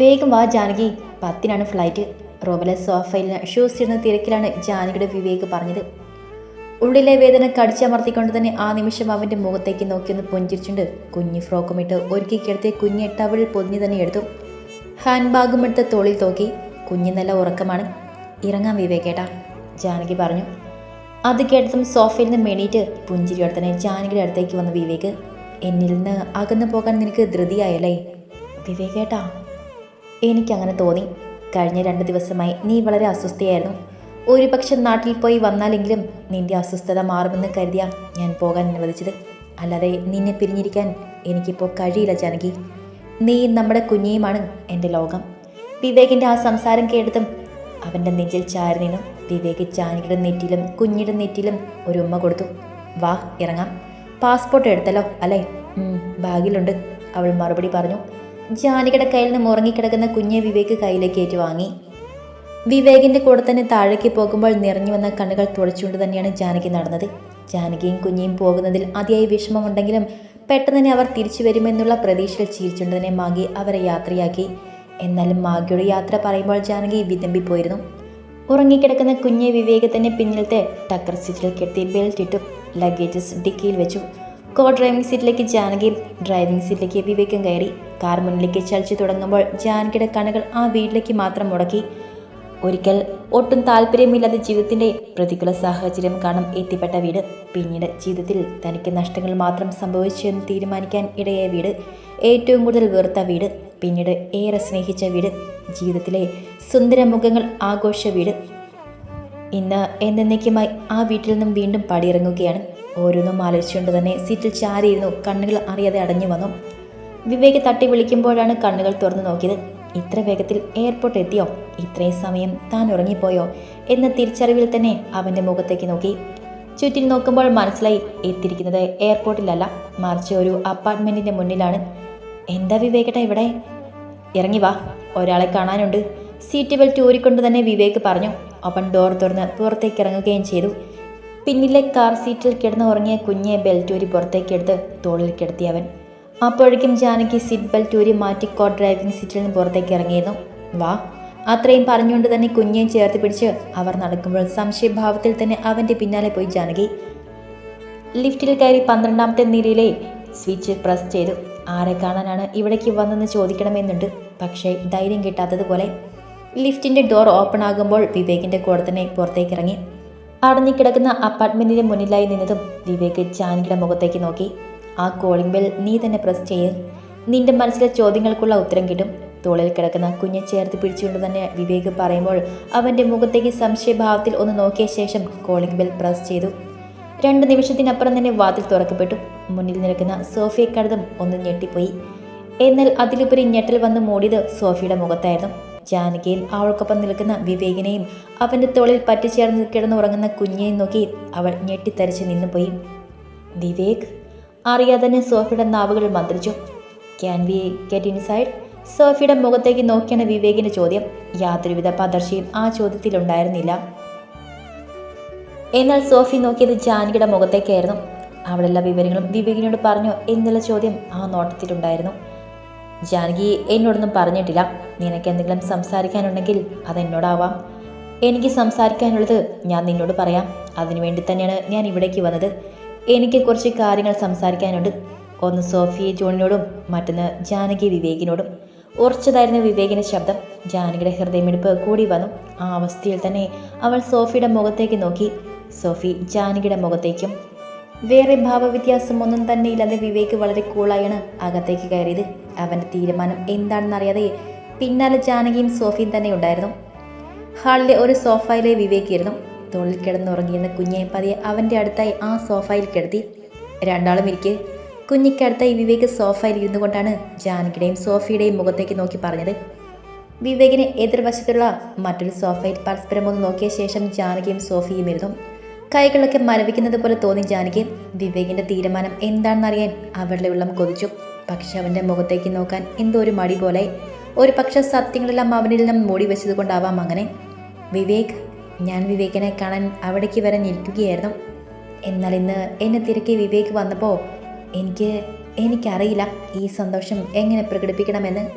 വേഗം വാ ജാനകി. പത്തിനാണ് ഫ്ലൈറ്റ് റോബലെ സോഫയിൽ ഷൂസ് ഇടുന്ന തിരക്കിലാണ് ജാനകിയുടെ വിവേക് പറഞ്ഞത്. ഉള്ളിലെ വേദന കടിച്ചമർത്തിക്കൊണ്ട് തന്നെ ആ നിമിഷം അവന്റെ മുഖത്തേക്ക് നോക്കിയൊന്ന് പുഞ്ചിരിച്ചുണ്ട് കുഞ്ഞ് ഫ്രോക്കുമിട്ട് ഒരുക്കി കിടത്തിയ കുഞ്ഞ് ടവളിൽ പൊതിഞ്ഞ് തന്നെ എടുത്തു. ഹാൻഡ് ബാഗും എടുത്ത് തോളിൽ തോക്കി. കുഞ്ഞ് നല്ല ഉറക്കമാണ്. ഇറങ്ങാൻ വിവേകേട്ടാ ജാനകി പറഞ്ഞു. അത് കേട്ടതും സോഫയിൽ നിന്ന് മെണീറ്റ് പുഞ്ചിരിയോടെ തന്നെ ജാനകിയുടെ അടുത്തേക്ക് വന്ന വിവേക്. എന്നിൽ നിന്ന് അകന്നു പോകാൻ നിനക്ക് ധൃതിയായല്ലേ? വിവേകേട്ടാ എനിക്കങ്ങനെ തോന്നി. കഴിഞ്ഞ രണ്ട് ദിവസമായി നീ വളരെ അസ്വസ്ഥയായിരുന്നു. ഒരുപക്ഷെ നാട്ടിൽ പോയി വന്നാലെങ്കിലും നിന്റെ അസ്വസ്ഥത മാറുമെന്ന് കരുതിയാ ഞാൻ പോകാൻ അനുവദിച്ചത്. അല്ലാതെ നിന്നെ പിരിഞ്ഞിരിക്കാൻ എനിക്കിപ്പോൾ കഴിയില്ല ജാനകി. നീ നമ്മുടെ കുഞ്ഞിയുമാണ് എന്റെ ലോകം. വിവേകിന്റെ ആ സംസാരം കേട്ടതും അവന്റെ നെഞ്ചിൽ ചാരി നിന്നു. വിവേക് ജാനകിയുടെ നെറ്റിലും കുഞ്ഞിയുടെ നെറ്റിലും ഒരു ഉമ്മ കൊടുത്തു. വാ ഇറങ്ങാം. പാസ്പോർട്ട് എടുത്തല്ലോ അല്ലേ? ബാഗിലുണ്ട് അവൾ മറുപടി പറഞ്ഞു. ജാനകിയുടെ കയ്യിൽ നിന്ന് ഉറങ്ങിക്കിടക്കുന്ന കുഞ്ഞെ വിവേക് കയ്യിലേക്ക് ഏറ്റുവാങ്ങി. വിവേകിന്റെ കൂടെ തന്നെ താഴേക്ക് പോകുമ്പോൾ നിറഞ്ഞു വന്ന കണ്ണുകൾ തുടച്ചുകൊണ്ട് തന്നെയാണ് ജാനകി നടന്നത്. ജാനകിയും കുഞ്ഞിയും പോകുന്നതിൽ അതിയായി വിഷമമുണ്ടെങ്കിലും പെട്ടെന്ന് തന്നെ അവർ തിരിച്ചു വരുമെന്നുള്ള പ്രതീക്ഷയിൽ ചിരിച്ചുകൊണ്ട് തന്നെ മാഗി അവരെ യാത്രയാക്കി. എന്നാലും മാഗിയുടെ യാത്ര പറയുമ്പോൾ ജാനകി വിതമ്പിപ്പോയിരുന്നു. ഉറങ്ങിക്കിടക്കുന്ന കുഞ്ഞെ വിവേക് തന്നെ പിന്നിലത്തെ ടക്കർ സീറ്റിൽ കെട്ടി ബെൽറ്റ് ഇട്ടു ലഗേജസ് ഡിക്കിയിൽ വെച്ചു. കോ ഡ്രൈവിംഗ് സീറ്റിലേക്ക് ജാനകി ഡ്രൈവിംഗ് സീറ്റിലേക്ക് വിവേകം കയറി. കാർ മുന്നിലേക്ക് ചലിച്ചു തുടങ്ങുമ്പോൾ ജാനകിയുടെ കണ്ണുകൾ ആ വീട്ടിലേക്ക് മാത്രം മുടക്കി. ഒരിക്കൽ ഒട്ടും താല്പര്യമില്ലാത്ത ജീവിതത്തിന്റെ പ്രതികൂല സാഹചര്യം കാണും എത്തിപ്പെട്ട വീട്. പിന്നീട് ജീവിതത്തിൽ തനിക്ക് നഷ്ടങ്ങൾ മാത്രം സംഭവിച്ചു എന്ന് തീരുമാനിക്കാൻ ഇടയായ വീട്. ഏറ്റവും കൂടുതൽ വെറുത്ത വീട്. പിന്നീട് ഏറെ സ്നേഹിച്ച വീട്. ജീവിതത്തിലെ സുന്ദര മുഖങ്ങൾ ആഘോഷ വീട്. ഇന്ന് എന്നേക്കുമായി ആ വീട്ടിൽ നിന്നും വീണ്ടും പടിയിറങ്ങുകയാണ്. ഓരോന്നും ആലോചിച്ചുകൊണ്ട് തന്നെ സീറ്റിൽ ചാരിയിരുന്നു. കണ്ണുകൾ അറിയാതെ അടഞ്ഞു വന്നു. വിവേക് തട്ടി വിളിക്കുമ്പോഴാണ് കണ്ണുകൾ തുറന്നു നോക്കിയത്. ഇത്ര വേഗത്തിൽ എയർപോർട്ട് എത്തിയോ? ഇത്രയും സമയം താൻ ഉറങ്ങിപ്പോയോ? എന്ന തിരിച്ചറിവിൽ തന്നെ അവന്റെ മുഖത്തേക്ക് നോക്കി. ചുറ്റിൽ നോക്കുമ്പോൾ മനസ്സിലായി എത്തിയിരിക്കുന്നത് എയർപോർട്ടിലല്ല മറിച്ച് ഒരു അപ്പാർട്ട്മെന്റിന്റെ മുന്നിലാണ്. എന്താ വിവേകട്ട ഇവിടെ? ഇറങ്ങി വാ ഒരാളെ കാണാനുണ്ട്. സീറ്റ് ബെൽറ്റ് ഊരിക്കൊണ്ട് തന്നെ വിവേക് പറഞ്ഞു. അവൻ ഡോർ തുറന്ന് പുറത്തേക്ക് ഇറങ്ങുകയും ചെയ്തു. പിന്നിലെ കാർ സീറ്റിൽ കിടന്ന് ഉറങ്ങിയ കുഞ്ഞെ ബെൽറ്റ് ഊരി പുറത്തേക്ക് എടുത്ത് തോളിൽ കിടത്തി അവൻ. അപ്പോഴേക്കും ജാനകി സീറ്റ് ബെൽറ്റ് ഊരി മാറ്റി കോ ഡ്രൈവിംഗ് സീറ്റിൽ നിന്ന് പുറത്തേക്ക് ഇറങ്ങിയിരുന്നു. വാ. അത്രയും പറഞ്ഞുകൊണ്ട് തന്നെ കുഞ്ഞേയും ചേർത്ത് പിടിച്ച് അവർ നടക്കുമ്പോൾ സംശയഭാവത്തിൽ തന്നെ അവന്റെ പിന്നാലെ പോയി ജാനകി. ലിഫ്റ്റിൽ കയറി പന്ത്രണ്ടാമത്തെ നിലയിലെ സ്വിച്ച് പ്രസ് ചെയ്തു. ആരെ കാണാനാണ് ഇവിടേക്ക് വന്നെന്ന് ചോദിക്കണമെന്നുണ്ട്. പക്ഷേ ധൈര്യം കിട്ടാത്തതുപോലെ. ലിഫ്റ്റിന്റെ ഡോർ ഓപ്പൺ ആകുമ്പോൾ വിവേകിന്റെ കൂടെ തന്നെ പുറത്തേക്ക് ഇറങ്ങി. അടഞ്ഞു കിടക്കുന്ന അപ്പാർട്ട്മെന്റിന്റെ മുന്നിലായി നിന്നതും വിവേക് ജാനകിയുടെ മുഖത്തേക്ക് നോക്കി. ആ കോളിംഗ് ബെൽ നീ തന്നെ പ്രസ് ചെയ്യ്. നിന്റെ മനസ്സിലെ ചോദ്യങ്ങൾക്കുള്ള ഉത്തരം കിട്ടും. തോളിൽ കിടക്കുന്ന കുഞ്ഞെ ചേർത്ത് പിടിച്ചുകൊണ്ട് തന്നെ വിവേക് പറയുമ്പോൾ അവന്റെ മുഖത്തേക്ക് സംശയഭാവത്തിൽ ഒന്ന് നോക്കിയ ശേഷം കോളിംഗ് ബെൽ പ്രസ് ചെയ്തു. രണ്ട് നിമിഷത്തിനപ്പുറം തന്നെ വാതിൽ തുറക്കപ്പെട്ടു. മുന്നിൽ നിൽക്കുന്ന സോഫിയെ കടതും ഒന്ന് ഞെട്ടിപ്പോയി. എന്നാൽ അതിലുപരി ഞെട്ടൽ വന്ന് മൂടിയത് സോഫിയുടെ മുഖത്തായിരുന്നു. ജാനകിയും അവൾക്കൊപ്പം നിൽക്കുന്ന വിവേകിനെയും അവന്റെ തോളിൽ പറ്റിച്ചേർന്ന് കിടന്നുറങ്ങുന്ന കുഞ്ഞിനെയും നോക്കി അവൾ ഞെട്ടിത്തരിച്ച് നിന്നുപോയി. വിവേക്? അറിയാതെ തന്നെ സോഫിയുടെ നാവുകൾ മന്ത്രിച്ചു. ക്യാൻ വി ഗെറ്റ് ഇൻസൈഡ് സോഫിയുടെ മുഖത്തേക്ക് നോക്കിയാണ് വിവേകിന്റെ ചോദ്യം. യാതൊരുവിധ പദർശയും ആ ചോദ്യത്തിലുണ്ടായിരുന്നില്ല എന്നാൽ സോഫി നോക്കിയത് ജാനകിയുടെ മുഖത്തേക്കായിരുന്നു. അവളെല്ലാ വിവരങ്ങളും വിവേകിനോട് പറഞ്ഞു എന്നുള്ള ചോദ്യം ആ നോട്ടത്തിലുണ്ടായിരുന്നു ജാനകി എന്നോടൊന്നും പറഞ്ഞിട്ടില്ല. നിനക്ക് എന്തെങ്കിലും സംസാരിക്കാനുണ്ടെങ്കിൽ അതെന്നോടാവാം എനിക്ക് സംസാരിക്കാനുള്ളത് ഞാൻ നിന്നോട് പറയാം. അതിനുവേണ്ടി തന്നെയാണ് ഞാൻ ഇവിടേക്ക് വന്നത്. എനിക്ക് കുറച്ച് കാര്യങ്ങൾ സംസാരിക്കാനുണ്ട്. ഒന്ന് സോഫി ജോണിനോടും മറ്റൊന്ന് ജാനകി വിവേകിനോടും. ഉറച്ചതായിരുന്നു വിവേകിന്റെ ശബ്ദം. ജാനകിയുടെ ഹൃദയമിടിപ്പ് കൂടി വന്നു. ആ അവസ്ഥയിൽ തന്നെ അവൾ സോഫിയുടെ മുഖത്തേക്ക് നോക്കി. സോഫി ജാനകിയുടെ മുഖത്തേക്കും. വേറെ ഭാവവ്യത്യാസം ഒന്നും തന്നെ ഇല്ലാതെ വിവേക് വളരെ കൂളായാണ് അകത്തേക്ക് കയറിയത്. അവന്റെ തീരുമാനം എന്താണെന്നറിയാതെ പിന്നാലെ ജാനകിയും സോഫിയും തന്നെ ഉണ്ടായിരുന്നു. ഹാളിലെ ഒരു സോഫയിലെ വിവേക് ഇരുന്നു. തോളിൽ കിടന്നുറങ്ങിയിരുന്ന കുഞ്ഞെ പതിയെ അവന്റെ അടുത്തായി ആ സോഫയിൽ കിടത്തി. രണ്ടാളും ഇരിക്കെ. കുഞ്ഞിക്കടുത്തായി വിവേക് സോഫയിൽ ഇരുന്നു കൊണ്ടാണ് ജാനകിയുടെയും സോഫിയുടെയും മുഖത്തേക്ക് നോക്കി പറഞ്ഞത്. വിവേകിനെ എതിർവശത്തുള്ള മറ്റൊരു സോഫയിൽ പരസ്പരം ഒന്ന് നോക്കിയ ശേഷം ജാനകിയും സോഫിയും ഇരുന്നു. കൈകളൊക്കെ മരവിക്കുന്നത് പോലെ തോന്നി ജാനകി വിവേകിന്റെ തീരുമാനം എന്താണെന്നറിയാൻ അവരുടെ ഉള്ളം കൊതിച്ചു. പക്ഷെ അവന്റെ മുഖത്തേക്ക് നോക്കാൻ എന്തോ ഒരു മടി പോലെ. ഒരു പക്ഷെ സത്യങ്ങളെല്ലാം അവനിൽ നിന്നും മൂടി വെച്ചത് കൊണ്ടാവാം അങ്ങനെ. വിവേക് ഞാൻ വിവേകിനെ കാണാൻ അവിടേക്ക് വരെ ഇരിക്കുകയായിരുന്നു. എന്നാൽ ഇന്ന് എന്നെ തിരക്കി വിവേക് വന്നപ്പോൾ എനിക്ക് എനിക്കറിയില്ല ഈ സന്തോഷം എങ്ങനെ പ്രകടിപ്പിക്കണമെന്ന്.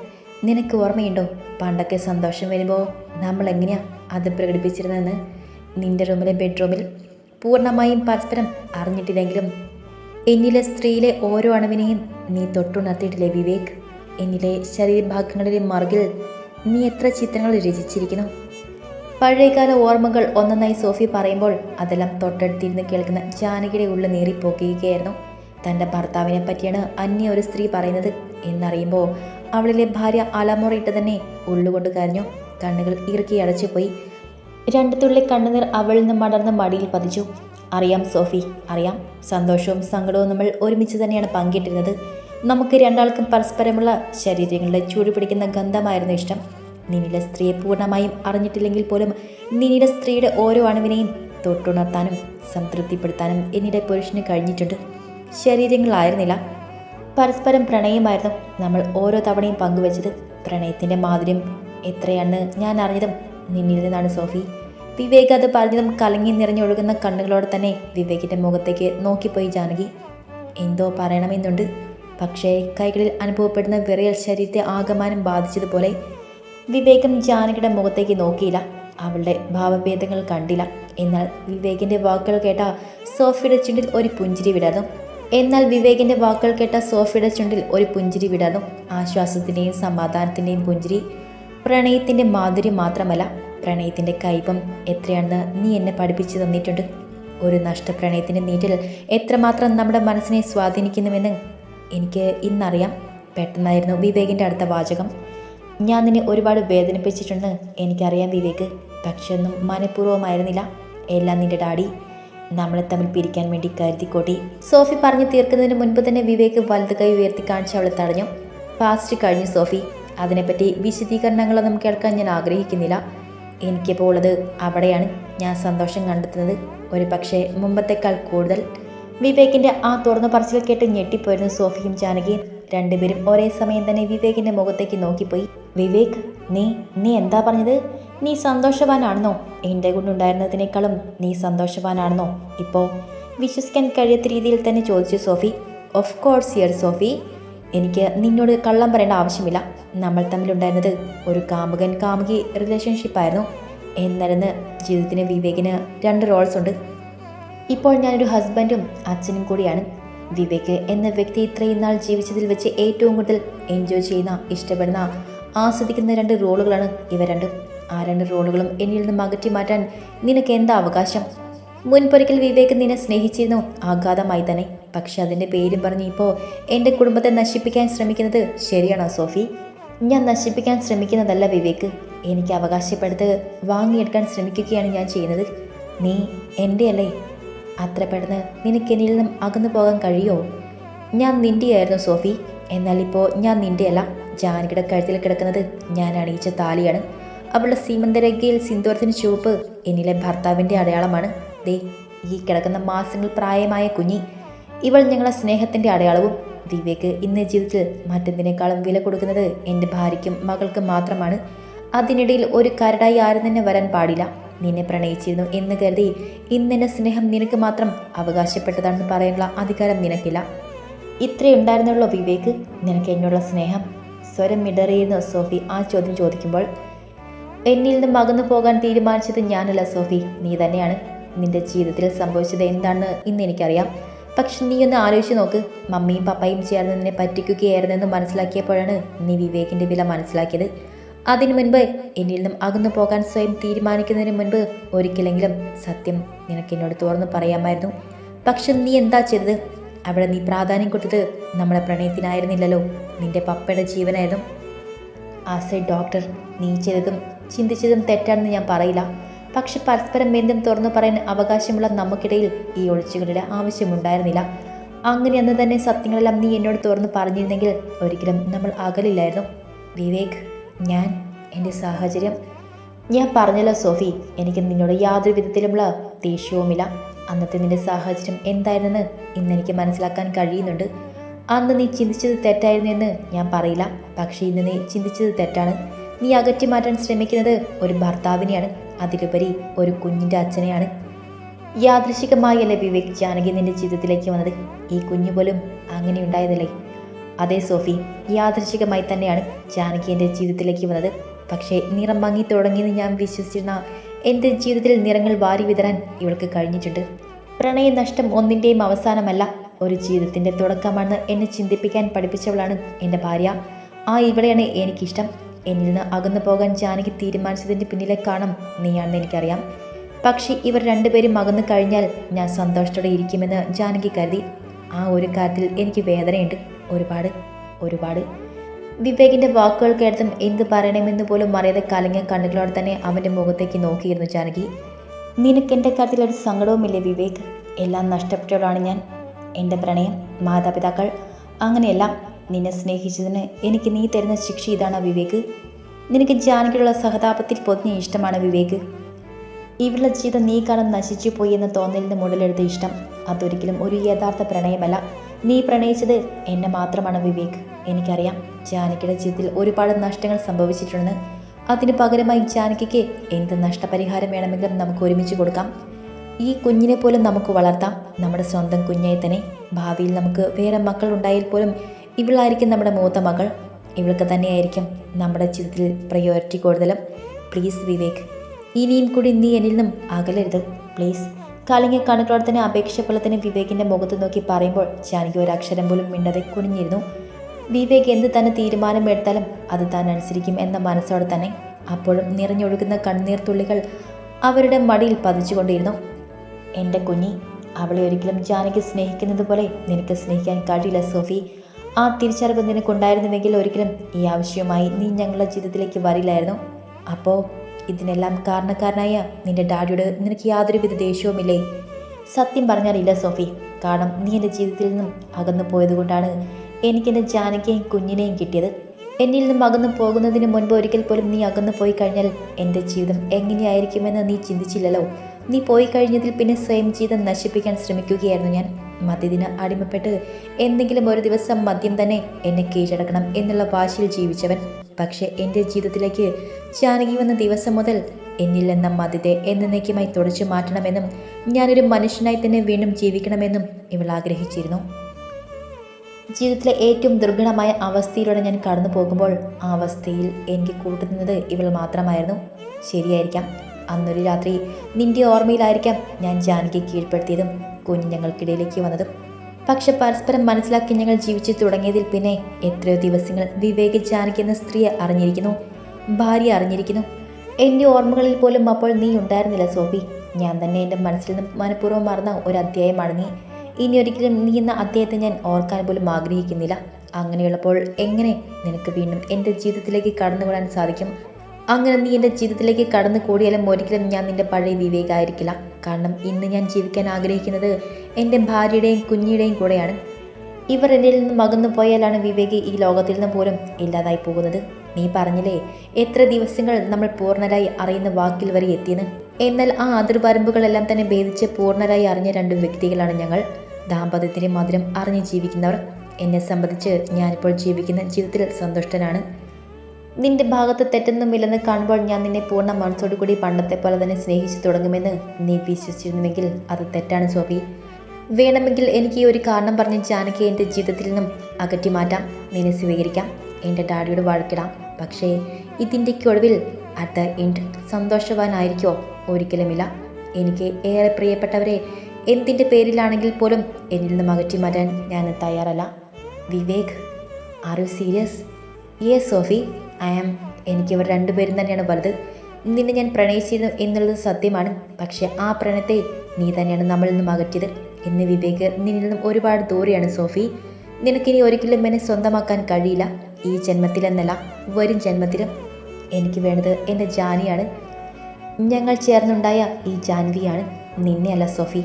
നിനക്ക് ഓർമ്മയുണ്ടോ? പണ്ടൊക്കെ സന്തോഷം വരുമ്പോൾ നമ്മൾ എങ്ങനെയാ അത് പ്രകടിപ്പിച്ചിരുന്നതെന്ന്? നിന്റെ റൂമിലെ ബെഡ്റൂമിൽ പൂർണമായും പരസ്പരം അറിഞ്ഞിട്ടില്ലെങ്കിലും എന്നിലെ സ്ത്രീയിലെ ഓരോ അണുവിനെയും നീ തൊട്ടുണർത്തിയിട്ടില്ലേ വിവേക്? എന്നിലെ ശരീരഭാഗങ്ങളിലെ മറുകിൽ നീ എത്ര ചിത്രങ്ങൾ രചിച്ചിരിക്കുന്നു? പഴയകാല ഓർമ്മകൾ ഒന്നൊന്നായി സോഫി പറയുമ്പോൾ അതെല്ലാം തൊട്ടടുത്തിരുന്ന് കേൾക്കുന്ന ജാനകിയുടെ ഉള്ളിൽ നീറിപ്പോക്കുകയായിരുന്നു തന്റെ ഭർത്താവിനെ പറ്റിയാണ് അന്യ ഒരു സ്ത്രീ പറയുന്നത്. എന്നറിയുമ്പോൾ അവളിലെ ഭാര്യ അലമുറയിട്ട് തന്നെ ഉള്ളുകൊണ്ട് കരഞ്ഞു. കണ്ണുകൾ ഇറുക്കി അടച്ചുപോയി രണ്ടു തുള്ളി കണ്ണുനീർ അവളിൽ നിന്ന് മടർന്ന് മടിയിൽ പതിച്ചു. അറിയാം സോഫി അറിയാം. സന്തോഷവും സങ്കടവും നമ്മൾ ഒരുമിച്ച് തന്നെയാണ് പങ്കിട്ടിരുന്നത്. നമുക്ക് രണ്ടാൾക്കും പരസ്പരമുള്ള ശരീരങ്ങളുടെ ചൂടുപിടിക്കുന്ന ഗന്ധമായിരുന്നു ഇഷ്ടം. നിന്നിലെ സ്ത്രീയെ പൂർണമായും അറിഞ്ഞിട്ടില്ലെങ്കിൽ പോലും നിന്നിലെ സ്ത്രീയുടെ ഓരോ അണുവിനെയും തൊട്ടുണർത്താനും സംതൃപ്തിപ്പെടുത്താനും എന്നിടെ പുരുഷന് കഴിഞ്ഞിട്ടുണ്ട്. ശരീരങ്ങളായിരുന്നില്ല. പരസ്പരം പ്രണയമായിരുന്നു നമ്മൾ ഓരോ തവണയും പങ്കുവച്ചത്. പ്രണയത്തിന്റെ മാധുര്യം എത്രയാണെന്ന് ഞാൻ അറിഞ്ഞതും നിന്നിൽ നിന്നാണ് സോഫി. വിവേക് അത് പറഞ്ഞതും കലങ്ങി നിറഞ്ഞൊഴുകുന്ന കണ്ണുകളോടെ തന്നെ വിവേകിന്റെ മുഖത്തേക്ക് നോക്കിപ്പോയി ജാനകി. എന്തോ പറയണമെന്നുണ്ട്. പക്ഷേ കൈകളിൽ അനുഭവപ്പെടുന്ന വിറയൽ ശരീരത്തെ ആകമാനം ബാധിച്ചതുപോലെ വിവേകം ജാനകിയുടെ മുഖത്തേക്ക് നോക്കിയില്ല. അവളുടെ ഭാവഭേദങ്ങൾ കണ്ടില്ല. എന്നാൽ വിവേകിന്റെ വാക്കുകൾ കേട്ട സോഫിയുടെ ചുണ്ടിൽ ഒരു പുഞ്ചിരി വിടർന്നു. എന്നാൽ വിവേകിന്റെ വാക്കുകൾ കേട്ട സോഫിയുടെ ചുണ്ടിൽ ഒരു പുഞ്ചിരി വിടർന്നു. ആശ്വാസത്തിന്റെയും സമാധാനത്തിന്റെയും പുഞ്ചിരി. പ്രണയത്തിന്റെ മാധുര്യം മാത്രമല്ല പ്രണയത്തിന്റെ കൈപം എത്രയാണെന്ന് നീ എന്നെ പഠിപ്പിച്ചു തന്നിട്ടുണ്ട്. ഒരു നഷ്ടപ്രണയത്തിന്റെ നീറ്റിൽ എത്രമാത്രം നമ്മുടെ മനസ്സിനെ സ്വാധീനിക്കുന്നുവെന്ന് എനിക്ക് ഇന്നറിയാം. പെട്ടെന്നായിരുന്നു വിവേകിന്റെ അടുത്ത വാചകം. ഞാൻ നിന്നെ ഒരുപാട് വേദനിപ്പിച്ചിട്ടുണ്ട്. എനിക്കറിയാം വിവേക്. പക്ഷെ ഒന്നും മനഃപൂർവമായിരുന്നില്ല. എല്ലാം നിന്റെ ഡാഡി. നമ്മളെ തമ്മിൽ പിരിക്കാൻ വേണ്ടി കരുതിക്കോട്ടി. സോഫി പറഞ്ഞു തീർക്കുന്നതിന് മുൻപ് തന്നെ വിവേക് വലത് കൈ ഉയർത്തി കാണിച്ച് അവളെ തടഞ്ഞു. പാസ്റ്റ് കഴിഞ്ഞു സോഫി. അതിനെപ്പറ്റി വിശദീകരണങ്ങളൊന്നും കേൾക്കാൻ ഞാൻ ആഗ്രഹിക്കുന്നില്ല. എനിക്കിപ്പോൾ ഉള്ളത് അവിടെയാണ്. ഞാൻ സന്തോഷം കണ്ടെത്തുന്നത്. ഒരു പക്ഷേ മുമ്പത്തേക്കാൾ കൂടുതൽ. വിവേകിന്റെ ആ തുറന്നു പറച്ചിൽ കേട്ട് ഞെട്ടിപ്പോയിരുന്നു സോഫിയും ജാനകിയും. രണ്ടുപേരും ഒരേ സമയം തന്നെ വിവേകിന്റെ മുഖത്തേക്ക് നോക്കിപ്പോയി. വിവേക് നീ നീ എന്താ പറഞ്ഞത്? നീ സന്തോഷവാനാണെന്നോ? എന്റെ കൊണ്ടുണ്ടായിരുന്നതിനേക്കാളും നീ സന്തോഷവാനാണെന്നോ? ഇപ്പോൾ വിശ്വസിക്കാൻ കഴിയാത്ത രീതിയിൽ തന്നെ ചോദിച്ചു Sophie. Of course your Sophie. എനിക്ക് നിന്നോട് കള്ളം പറയേണ്ട ആവശ്യമില്ല. നമ്മൾ തമ്മിലുണ്ടായിരുന്നത് ഒരു കാമുകൻ കാമുകി റിലേഷൻഷിപ്പായിരുന്നു എന്നിരുന്ന് ജീവിതത്തിന് വിവേകിന് രണ്ട് റോൾസ് ഉണ്ട്. ഇപ്പോൾ ഞാനൊരു ഹസ്ബൻഡും അച്ഛനും കൂടിയാണ്. വിവേക് എന്ന വ്യക്തി ഇത്രയും നാൾ ജീവിച്ചതിൽ വെച്ച് ഏറ്റവും കൂടുതൽ എൻജോയ് ചെയ്യുന്ന ഇഷ്ടപ്പെടുന്ന ആസ്വദിക്കുന്ന രണ്ട് റോളുകളാണ് ഇവ രണ്ടും. ആ രണ്ട് റോളുകളും എന്നിൽ നിന്നും അകറ്റി മാറ്റാൻ നിനക്ക് എന്താ അവകാശം? മുൻപൊരിക്കൽ വിവേക് നിന്നെ സ്നേഹിച്ചിരുന്നു. ആഘാതമായി തന്നെ. പക്ഷെ അതിന്റെ പേരും പറഞ്ഞ് ഇപ്പോൾ എന്റെ കുടുംബത്തെ നശിപ്പിക്കാൻ ശ്രമിക്കുന്നത് ശരിയാണോ സോഫി? ഞാൻ നശിപ്പിക്കാൻ ശ്രമിക്കുന്നതല്ല വിവേക്. എനിക്ക് അവകാശപ്പെടുത്ത് വാങ്ങിയെടുക്കാൻ ശ്രമിക്കുകയാണ് ഞാൻ ചെയ്യുന്നത്. നീ എന്റെ അല്ലേ അത്ര പെട്ടെന്ന് നിനക്ക് എന്നിൽ നിന്നും അകന്നു പോകാൻ കഴിയുമോ ഞാൻ നിന്റെയായിരുന്നു സോഫി. എന്നാൽ ഇപ്പോൾ ഞാൻ നിന്റെയല്ല ജാനകിയുടെ കഴുത്തിൽ കിടക്കുന്നത് ഞാൻ അണിയിച്ച താലിയാണ്. അവളുടെ സീമന്തരേഖയിൽ സിന്ദൂരത്തിന് ചുവപ്പ് എന്നിലെ ഭർത്താവിന്റെ അടയാളമാണ്. ദേ ഈ കിടക്കുന്ന മാസങ്ങൾ പ്രായമായ കുഞ്ഞി. ഇവൾ ഞങ്ങളെ സ്നേഹത്തിന്റെ അടയാളവും ദിവ്യക്ക് ഇന്ന് ജീവിതത്തിൽ മറ്റെന്തിനേക്കാളും വില കൊടുക്കുന്നത് എന്റെ ഭാര്യയ്ക്കും മകൾക്കും മാത്രമാണ്. അതിനിടയിൽ ഒരു കരടായി ആരും തന്നെ വരാൻ പാടില്ല. നിന്നെ പ്രണയിച്ചിരുന്നു എന്ന് കരുതി ഇന്നെന്റെ സ്നേഹം നിനക്ക് മാത്രം അവകാശപ്പെട്ടതാണെന്ന് പറയാനുള്ള അധികാരം നിനക്കില്ല. ഇത്രയുണ്ടായിരുന്നുള്ളൂ വിവേക്. നിനക്ക് എന്നുള്ള സ്നേഹം? സ്വരം മിടറിയിരുന്ന സോഫി ആ ചോദ്യം ചോദിക്കുമ്പോൾ എന്നിൽ നിന്നും അകന്നു പോകാൻ തീരുമാനിച്ചത് ഞാനല്ല സോഫി. നീ തന്നെയാണ്. നിന്റെ ജീവിതത്തിൽ സംഭവിച്ചത് എന്താണെന്ന് ഇന്ന് എനിക്കറിയാം. പക്ഷെ നീ ഒന്ന് ആലോചിച്ച് നോക്ക്. മമ്മിയും പപ്പയും ചേർന്ന് നിന്നെ പറ്റിക്കുകയായിരുന്നെന്ന് മനസ്സിലാക്കിയപ്പോഴാണ് നീ വിവേകിന്റെ വില മനസ്സിലാക്കിയത്. അതിനു മുൻപ് എന്നിൽ നിന്നും അകന്നു പോകാൻ സ്വയം തീരുമാനിക്കുന്നതിന് മുൻപ് ഒരിക്കലെങ്കിലും സത്യം നിനക്ക് എന്നോട് തുറന്നു പറയാമായിരുന്നു. പക്ഷെ നീ എന്താ ചെയ്തത്? അവിടെ നീ പ്രാധാന്യം കൊടുത്തത് നമ്മുടെ പ്രണയത്തിനായിരുന്നില്ലല്ലോ. നിന്റെ പപ്പയുടെ ജീവനായിരുന്നു. സൈഡ് ഡോക്ടർ നീ ചെയ്തതും ചിന്തിച്ചതും തെറ്റാണെന്ന് ഞാൻ പറയില്ല. പക്ഷെ പരസ്പരം ബന്ധം തുറന്നു പറയാൻ അവകാശമുള്ള നമുക്കിടയിൽ ഈ ഒളിച്ചുകളുടെ ആവശ്യമുണ്ടായിരുന്നില്ല. അങ്ങനെ അന്ന് തന്നെ സത്യങ്ങളെല്ലാം നീ എന്നോട് തുറന്നു പറഞ്ഞിരുന്നെങ്കിൽ ഒരിക്കലും നമ്മൾ അകലില്ലായിരുന്നു. വിവേക് ഞാൻ എന്റെ സാഹചര്യം. ഞാൻ പറഞ്ഞല്ലോ സോഫി എനിക്ക് നിന്നോട് യാതൊരു വിധത്തിലുമുള്ള ദേഷ്യവുമില്ല. അന്നത്തെ നിന്റെ സാഹചര്യം എന്തായിരുന്നെന്ന് ഇന്ന് എനിക്ക് മനസ്സിലാക്കാൻ കഴിയുന്നുണ്ട്. അന്ന് നീ ചിന്തിച്ചത് തെറ്റായിരുന്നു എന്ന് ഞാൻ പറയില്ല. പക്ഷേ ഇന്ന് നീ ചിന്തിച്ചത് തെറ്റാണ്. നീ അകറ്റി മാറ്റാൻ ശ്രമിക്കുന്നത് ഒരു ഭർത്താവിനെയാണ്. അതിലുപരി ഒരു കുഞ്ഞിന്റെ അച്ഛനെയാണ്. യാദൃശികമായല്ലേ വിവേക് ജാനകി നിന്റെ ജീവിതത്തിലേക്ക് വന്നത്? ഈ കുഞ്ഞു പോലും അങ്ങനെ ഉണ്ടായതല്ലേ? അതേ സോഫി. യാദൃശികമായി തന്നെയാണ് ജാനകി എന്റെ ജീവിതത്തിലേക്ക് വന്നത്. പക്ഷേ നിറം മങ്ങി തുടങ്ങിയെന്ന് ഞാൻ വിശ്വസിച്ചിരുന്ന എന്റെ ജീവിതത്തിൽ നിറങ്ങൾ വാരി വിതരാൻ ഇവൾക്ക് കഴിഞ്ഞിട്ടുണ്ട്. പ്രണയനഷ്ടം ഒന്നിന്റെയും അവസാനമല്ല ഒരു ജീവിതത്തിന്റെ തുടക്കമാണെന്ന് എന്നെ ചിന്തിപ്പിക്കാൻ പഠിപ്പിച്ചവളാണ് എന്റെ ഭാര്യ. ആ ഇവളെയാണ് എനിക്കിഷ്ടം. എന്നിൽ നിന്ന് അകന്നു പോകാൻ ജാനകി തീരുമാനിച്ചതിന്റെ പിന്നിലെ കാരണം നീയാണെന്ന് എനിക്കറിയാം. പക്ഷേ ഇവർ രണ്ടുപേരും അകന്നു കഴിഞ്ഞാൽ ഞാൻ സന്തോഷത്തോടെ ഇരിക്കുമെന്ന് ജാനകി കരുതി. ആ ഒരു കാര്യത്തിൽ എനിക്ക് വേദനയുണ്ട്. ഒരുപാട് ഒരുപാട്. വിവേകിന്റെ വാക്കുകൾ കേട്ടതും എന്ത് പറയണമെന്ന് പോലും അറിയാതെ കലങ്ങിയ കണ്ണുകളോടെ തന്നെ അവന്റെ മുഖത്തേക്ക് നോക്കിയിരുന്നു ജാനകി. നിനക്ക് എന്റെ കാര്യത്തിൽ ഒരു സങ്കടവുമില്ലേ വിവേക്? എല്ലാം നഷ്ടപ്പെട്ടവളാണ് ഞാൻ. എന്റെ പ്രണയം മാതാപിതാക്കൾ അങ്ങനെയല്ല നിന്നെ സ്നേഹിച്ചതിന് എനിക്ക് നീ തരുന്ന ശിക്ഷ ഇതാണ് വിവേക്? നിനക്ക് ജാനകിയുള്ള സഹതാപത്തിൽ പൊതിഞ്ഞ ഇഷ്ടമാണ് വിവേക്? ഇവളുടെ ജീവിതം നീ കാരണം നശിച്ചു പോയി എന്ന തോന്നലിന് മുതലെടുത്ത ഇഷ്ടം അതൊരിക്കലും ഒരു യഥാർത്ഥ പ്രണയമല്ല. നീ പ്രണയിച്ചത് എന്നെ മാത്രമാണ് വിവേക്. എനിക്കറിയാം ജാനകിയുടെ ജീവിതത്തിൽ ഒരുപാട് നഷ്ടങ്ങൾ സംഭവിച്ചിട്ടുണ്ടെന്ന്. അതിന് പകരമായി ജാനകിക്ക് എന്ത് നഷ്ടപരിഹാരം വേണമെങ്കിലും നമുക്ക് ഒരുമിച്ച് കൊടുക്കാം. ഈ കുഞ്ഞിനെ പോലും നമുക്ക് വളർത്താം. നമ്മുടെ സ്വന്തം കുഞ്ഞായി തന്നെ. ഭാവിയിൽ നമുക്ക് വേറെ മക്കൾ ഉണ്ടായാൽ പോലും ഇവളായിരിക്കും നമ്മുടെ മൂത്ത മകൾ. ഇവൾക്ക് തന്നെയായിരിക്കും നമ്മുടെ ജീവിതത്തിൽ പ്രയോറിറ്റി കൂടുതലും. പ്ലീസ് വിവേക്. ഇനിയും കൂടി നീ എന്നിൽ നിന്നും അകലരുത്. പ്ലീസ് കലങ്ങിയ കണ്ണുകളോടെ തന്നെ അപേക്ഷ പോലെ തന്നെ വിവേകിന്റെ മുഖത്ത് നോക്കി പറയുമ്പോൾ ജാനകി ഒരു അക്ഷരം പോലും മിണ്ടതെ കുനിഞ്ഞിരുന്നു. വിവേക് എന്ത് തന്നെ തീരുമാനം എടുത്താലും അത് താൻ അനുസരിക്കും എന്ന മനസ്സോടെ തന്നെ അപ്പോഴും നിറഞ്ഞൊഴുകുന്ന കണ്ണീർ തുള്ളികൾ അവരുടെ മടിയിൽ പതിച്ചുകൊണ്ടിരുന്നു. എന്റെ കുഞ്ഞി അവളെ ഒരിക്കലും ജാനകി സ്നേഹിക്കുന്നത് പോലെ നിനക്ക് സ്നേഹിക്കാൻ കഴിയില്ല സോഫി. ആ തിരിച്ചറിവ് നിനക്കുണ്ടായിരുന്നുവെങ്കിൽ ഒരിക്കലും ഈ ആവശ്യവുമായി നീ ഞങ്ങളുടെ ജീവിതത്തിലേക്ക് വരില്ലായിരുന്നു. അപ്പോൾ ഇതിനെല്ലാം കാരണക്കാരനായ നിന്റെ ഡാഡിയോട് നിനക്ക് യാതൊരുവിധ ദേഷ്യവുമില്ലേ? സത്യം പറഞ്ഞാൽ ഇല്ല സോഫി. കാരണം നീ എന്റെ ജീവിതത്തിൽ നിന്നും അകന്നു പോയതുകൊണ്ടാണ് എനിക്കെന്റെ ജാനകിയെയും കുഞ്ഞിനെയും കിട്ടിയത്. എന്നിൽ നിന്നും അകന്നു പോകുന്നതിന് മുൻപ് ഒരിക്കൽ പോലും നീ അകന്നു പോയി കഴിഞ്ഞാൽ എന്റെ ജീവിതം എങ്ങനെയായിരിക്കുമെന്ന് നീ ചിന്തിച്ചില്ലല്ലോ. നീ പോയി കഴിഞ്ഞതിൽ പിന്നെ സ്വയം ജീവിതം നശിപ്പിക്കാൻ ശ്രമിക്കുകയായിരുന്നു ഞാൻ. മദ്യത്തിന് അടിമപ്പെട്ട് എന്തെങ്കിലും ഒരു ദിവസം മദ്യം തന്നെ എന്നെ കീഴടക്കണം എന്നുള്ള വാശിയിൽ ജീവിച്ചവൻ. പക്ഷേ എന്റെ ജീവിതത്തിലേക്ക് ജാനകി വന്ന ദിവസം മുതൽ എന്നിൽ എന്ന മതിതെ എന്നേക്കുമായി തുടച്ചു മാറ്റണമെന്നും ഞാനൊരു മനുഷ്യനായി തന്നെ വീണ്ടും ജീവിക്കണമെന്നും ഇവൾ ആഗ്രഹിച്ചിരുന്നു. ജീവിതത്തിലെ ഏറ്റവും ദുർഘടമായ അവസ്ഥയിലൂടെ ഞാൻ കടന്നു പോകുമ്പോൾ ആ അവസ്ഥയിൽ എനിക്ക് കൂട്ടുന്നത് ഇവൾ മാത്രമായിരുന്നു. ശരിയായിരിക്കാം. അന്നൊരു രാത്രി നിന്റെ ഓർമ്മയിലായിരിക്കാം ഞാൻ ജാനകി കീഴ്പ്പെടുത്തിയതും കുഞ്ഞുങ്ങൾക്കിടയിലേക്ക് വന്നതും. പക്ഷെ പരസ്പരം മനസ്സിലാക്കി ഞങ്ങൾ ജീവിച്ചു തുടങ്ങിയതിൽ പിന്നെ എത്രയോ ദിവസങ്ങൾ വിവേക് ജാനകി എന്ന സ്ത്രീയെ അറിഞ്ഞിരിക്കുന്നു ഭാര്യ അറിഞ്ഞിരിക്കുന്നു. എന്റെ ഓർമ്മകളിൽ പോലും അപ്പോൾ നീ ഉണ്ടായിരുന്നില്ല സോഫി. ഞാൻ തന്നെ എന്റെ മനസ്സിൽ നിന്ന് മനഃപൂർവം മറന്ന ഒരു അധ്യായമാണ് നീ. ഇനി ഒരിക്കലും നീ എന്ന അധ്യായത്തെ ഞാൻ ഓർക്കാൻ പോലും ആഗ്രഹിക്കുന്നില്ല. അങ്ങനെയുള്ളപ്പോൾ എങ്ങനെ നിനക്ക് വീണ്ടും എന്റെ ജീവിതത്തിലേക്ക് കടന്നുകൂടാൻ സാധിക്കും? അങ്ങനെ നീ എന്റെ ജീവിതത്തിലേക്ക് കടന്നു കൂടിയാലും ഒരിക്കലും ഞാൻ നിന്റെ പഴയ വിവേകായിരിക്കില്ല. കാരണം ഇന്ന് ഞാൻ ജീവിക്കാൻ ആഗ്രഹിക്കുന്നത് എന്റെ ഭാര്യയുടെയും കുഞ്ഞിയുടെയും കൂടെയാണ്. ഇവർ എന്നിൽ നിന്നും അകന്നു പോയാലാണ് വിവേക് ഈ ലോകത്തിൽ നിന്ന് പോലും ഇല്ലാതായി പോകുന്നത്. നീ പറഞ്ഞില്ലേ എത്ര ദിവസങ്ങൾ നമ്മൾ പൂർണരായി അറിയുന്ന വാക്കിൽ വരെ എത്തിയെന്ന്? എന്നാൽ ആ അതിർവരമ്പുകളെല്ലാം തന്നെ ഭേദിച്ച് പൂർണരായി അറിഞ്ഞ രണ്ട് വ്യക്തികളാണ് ഞങ്ങൾ. ദാമ്പത്യത്തിന്റെ മധുരം അറിഞ്ഞ് ജീവിക്കുന്നവർ. എന്നെ സംബന്ധിച്ച് ഞാനിപ്പോൾ ജീവിക്കുന്ന ജീവിതത്തിൽ സന്തുഷ്ടനാണ്. നിന്റെ ഭാഗത്ത് തെറ്റൊന്നുമില്ലെന്ന് കാണുമ്പോൾ ഞാൻ നിന്നെ പൂർണ മനസ്സോടു കൂടി പണ്ടത്തെ പോലെ തന്നെ സ്നേഹിച്ചു തുടങ്ങുമെന്ന് നീ വിശ്വസിച്ചിരുന്നുവെങ്കിൽ അത് തെറ്റാണ് സോഫി. വേണമെങ്കിൽ എനിക്ക് ഈ ഒരു കാരണം പറഞ്ഞ് ജാനകി എന്റെ ജീവിതത്തിൽ നിന്നും അകറ്റി മാറ്റാം. നിന്നെ സ്വീകരിക്കാം. എന്റെ ഡാഡിയോട് വഴക്കിടാം. പക്ഷേ ഇതിന്റെയൊക്കെ ഒടുവിൽ അറ്റ് ദ സന്തോഷവാനായിരിക്കോ? ഒരിക്കലുമില്ല. എനിക്ക് ഏറെ പ്രിയപ്പെട്ടവരെ എന്തിന്റെ പേരിലാണെങ്കിൽ പോലും എന്നിൽ നിന്നും അകറ്റി മാറ്റാൻ ഞാൻ തയ്യാറല്ല. Vivek are you serious? Yes Sophie. I am എനിക്ക് ഇവർ രണ്ടുപേരും തന്നെയാണ് വലുത്. നിന്നെ ഞാൻ പ്രണയിച്ചിരുന്നു എന്നുള്ളത് സത്യമാണ്. പക്ഷേ ആ പ്രണയത്തെ നീ തന്നെയാണ് നമ്മളിൽ നിന്നും അകറ്റിയത്. എന്ന് വിവേക് നിന്നിൽ നിന്നും ഒരുപാട് ദൂരെയാണ് സോഫി. നിനക്കിനി ഒരിക്കലും എന്നെ സ്വന്തമാക്കാൻ കഴിയില്ല. ഈ ജന്മത്തിലെന്നല്ല വരും ജന്മത്തിലും എനിക്ക് വേണ്ടത് എന്റെ ജാനിയാണ്. ഞങ്ങൾ ചേർന്നുണ്ടായ ഈ ജാൻവിയാണ് നിന്നെയല്ല സോഫി.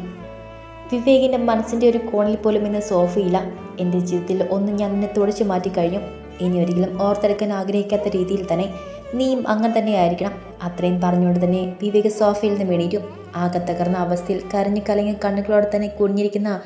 വിവേകിന്റെ മനസ്സിന്റെ ഒരു കോണിൽ പോലും ഇന്ന് സോഫിയില്ല എന്റെ ജീവിതത്തിൽ ഒന്നും ഞാൻ നിന്നെ തുടച്ചു മാറ്റി കഴിഞ്ഞു. ഇനി ഒരിക്കലും ഓർത്തെടുക്കാൻ ആഗ്രഹിക്കാത്ത രീതിയിൽ തന്നെ നീയും അങ്ങനെ തന്നെ ആയിരിക്കണം അത്രയും പറഞ്ഞുകൊണ്ട് തന്നെ വിവേക് സോഫയിൽ നിന്ന് എണീറ്റു. ആകെ തകർന്ന അവസ്ഥയിൽ കരഞ്ഞു കലങ്ങി കണ്ണുകളോടെ തന്നെ കുഞ്ഞിരിക്കുന്ന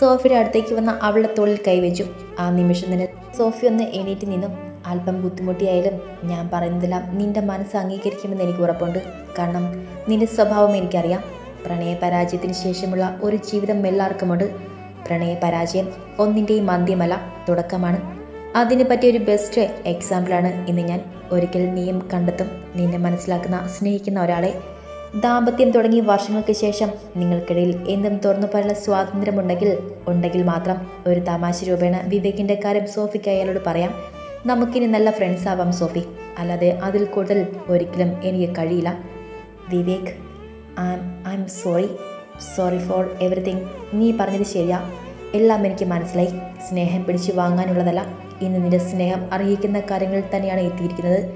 സോഫിയുടെ അടുത്തേക്ക് വന്ന അവളുടെ തോളിൽ കൈവച്ചു. ആ നിമിഷം തന്നെ സോഫി ഒന്ന് എണീറ്റ് നിന്നു. അല്പം ബുദ്ധിമുട്ടിയായാലും ഞാൻ പറയുന്നതെല്ലാം നിന്റെ മനസ്സ് അംഗീകരിക്കുമെന്ന് എനിക്ക് ഉറപ്പുണ്ട്. കാരണം നിന്റെ സ്വഭാവം എനിക്കറിയാം. പ്രണയ പരാജയത്തിന് ശേഷമുള്ള ഒരു ജീവിതം എല്ലാവർക്കുമുണ്ട്. പ്രണയ പരാജയം ഒന്നിന്റെയും അന്ത്യമല്ല തുടക്കമാണ്. അതിന് പറ്റിയ ഒരു ബെസ്റ്റ് എക്സാമ്പിളാണ് ഇന്ന് ഞാൻ ഒരിക്കൽ നീയും കണ്ടെത്തും. നിന്നെ മനസ്സിലാക്കുന്ന സ്നേഹിക്കുന്ന ഒരാളെ ദാമ്പത്യം തുടങ്ങി വർഷങ്ങൾക്ക് ശേഷം നിങ്ങൾക്കിടയിൽ എന്തും തുറന്നു പറയാനുള്ള സ്വാതന്ത്ര്യമുണ്ടെങ്കിൽ ഉണ്ടെങ്കിൽ മാത്രം ഒരു തമാശ രൂപേണ വിവേകിന്റെ കാര്യം സോഫിക്ക് അയാളോട് പറയാം. നമുക്കിനി നല്ല ഫ്രണ്ട്സ് ആവാം സോഫി. അല്ലാതെ അതിൽ കൂടുതൽ ഒരിക്കലും എനിക്ക് കഴിയില്ല. Vivek I I am sorry sorry for everything നീ പറഞ്ഞത് ശരിയാ. എല്ലാം എനിക്ക് മനസ്സിലായി. സ്നേഹം പിടിച്ചു വാങ്ങാനുള്ളതല്ല ഇന്ന് നിന്റെ സ്നേഹം അറിയിക്കുന്ന കാര്യങ്ങളിൽ തന്നെയാണ് എത്തിയിരിക്കുന്നത്.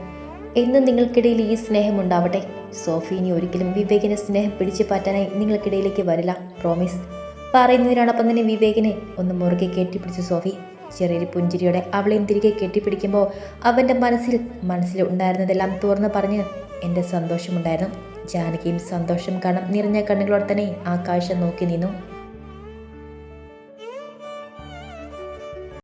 എന്നും നിങ്ങൾക്കിടയിൽ ഈ സ്നേഹം ഉണ്ടാവട്ടെ. സോഫീനി ഒരിക്കലും വിവേകിനെ സ്നേഹം പിടിച്ചു പറ്റാനായി നിങ്ങൾക്കിടയിലേക്ക് വരില്ല. പ്രോമിസ് പറയുന്നതിനോടൊപ്പം തന്നെ വിവേകിനെ ഒന്ന് മുറുകെ കെട്ടിപ്പിടിച്ചു സോഫി. ചെറിയൊരു പുഞ്ചിരിയോടെ അവളെയും തിരികെ കെട്ടിപ്പിടിക്കുമ്പോൾ അവന്റെ മനസ്സിൽ മനസ്സിൽ ഉണ്ടായിരുന്നതെല്ലാം തുറന്നു പറഞ്ഞ് എന്റെ സന്തോഷമുണ്ടായിരുന്നു. ജാനകിയും സന്തോഷം കാണാൻ നിറഞ്ഞ കണ്ണുകളോടെ തന്നെ ആ കാഴ്ച നോക്കി നിന്നു.